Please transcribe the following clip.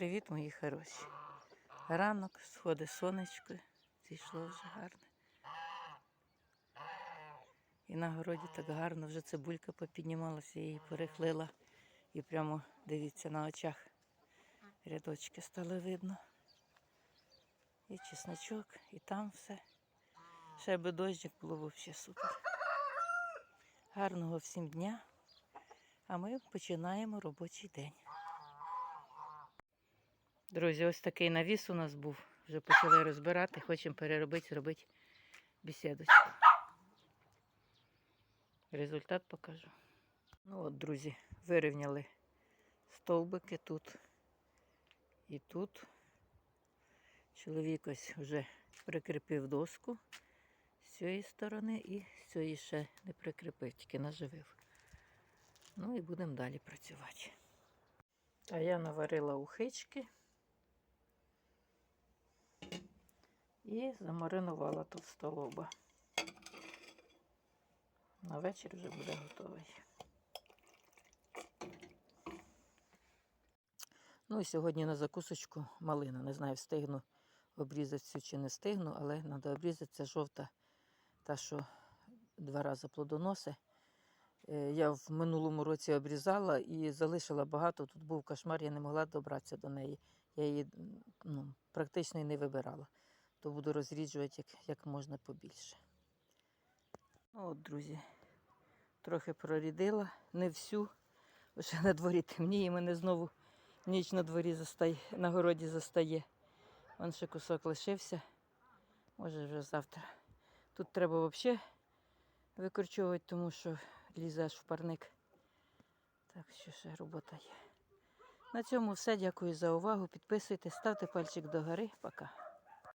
Привіт, мої хороші. Ранок, сходи сонечко, зійшло вже гарне. І на городі так гарно, вже цибулька попіднімалася, її перехлила. І прямо, дивіться, на очах рядочки стали видно. І чесночок, і там все. Ще би дощик було взагалі супер. Гарного всім дня. А ми починаємо робочий день. Друзі, ось такий навіс у нас був. Вже почали розбирати, хочемо переробити, зробити бесідочку. Результат покажу. Ну от, друзі, вирівняли стовбики тут і тут. Чоловік ось вже прикріпив доску з цієї сторони і з цієї ще не прикріпив, тільки наживив. Ну і будемо далі працювати. А я наварила ухички і замаринувала тут столоба. На вечір вже буде готовий. Ну і сьогодні на закусочку малина. Не знаю, встигну обрізати цю чи не встигну, але треба обрізати. Це жовта, та, що два рази плодоноси. Е, Я в минулому році обрізала і залишила багато. Тут був кошмар, я не могла добратися до неї. Я її ну, практично і не вибирала. То буду розріджувати як, як можна побільше. Ну от, друзі, трохи прорідила, не всю. Вже на дворі темніє, мене знову ніч на дворі застає, на городі застає. Вон ще кусок лишився. Може вже завтра. Тут треба взагалі викорчовувати, тому що лізе аж в парник. Так що ще робота є. На цьому все. Дякую за увагу. Підписуйтесь, ставте пальчик догори. Пока.